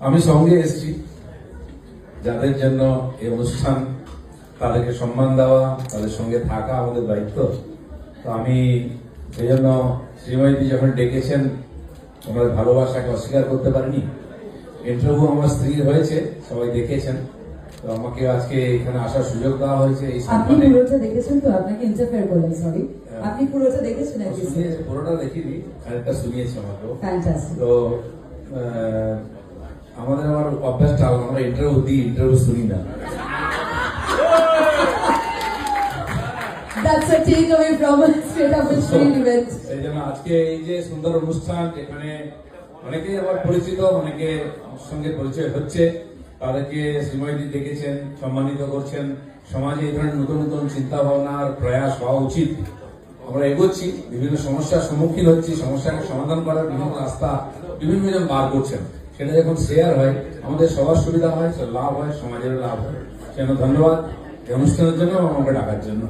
আমি সঙ্গে এসেছি। যাদের জন্য এই অনুষ্ঠান তাদেরকে সম্মান দেওয়া তাদের সঙ্গে থাকা আমাদের দায়িত্ব। তো আমি সেই জন্য শ্রীময়ী যখন ডেকেছেন ওনার ভালোবাসাকে অস্বীকার করতে পারিনি। ইন্টারভিউ আমার স্ত্রীর হয়েছে সবাই দেখেছেন। তো আমাকে আজকে এখানে আসার সুযোগ দেওয়া হয়েছে এই আপনি পুরোটা দেখেছেন তো? আপনাকে ইন্টারফেয়ার করলাম সরি আপনি পুরোটা দেখেছেন পুরোটা দেখিনি খানিকটা শুনিয়েছে ফ্যান্টাস্টিক তো আমার অভ্যাসটা আলাদা। আমরা ইন্টারভিউ দিই ইন্টারভিউ শুনি না। That's a takeaway from straight up street event এই জন্য আজকে এই যে সুন্দর অনুষ্ঠান এখানে অনেকেই আমার পরিচিত অনেকে আমার সঙ্গে পরিচয় হচ্ছে। তাদেরকে শ্রীময়দি দেখেছেন সম্মানিত করছেন। সমাজে এই ধরনের নতুন নতুন চিন্তা ভাবনার প্রয়াস হওয়া উচিত। আমরা এগোচ্ছি বিভিন্ন সমস্যার সম্মুখীন হচ্ছি সমস্যাকে সমাধান করার বিভিন্ন রাস্তা বিভিন্ন জন বার করছেন। সেটা যখন শেয়ার হয়, আমাদের সবার সুবিধা হয় লাভ হয়, সমাজের লাভ হয়। সেজন্য ধন্যবাদ? এই অনুষ্ঠানের জন্য আমাকে ডাকার জন্য।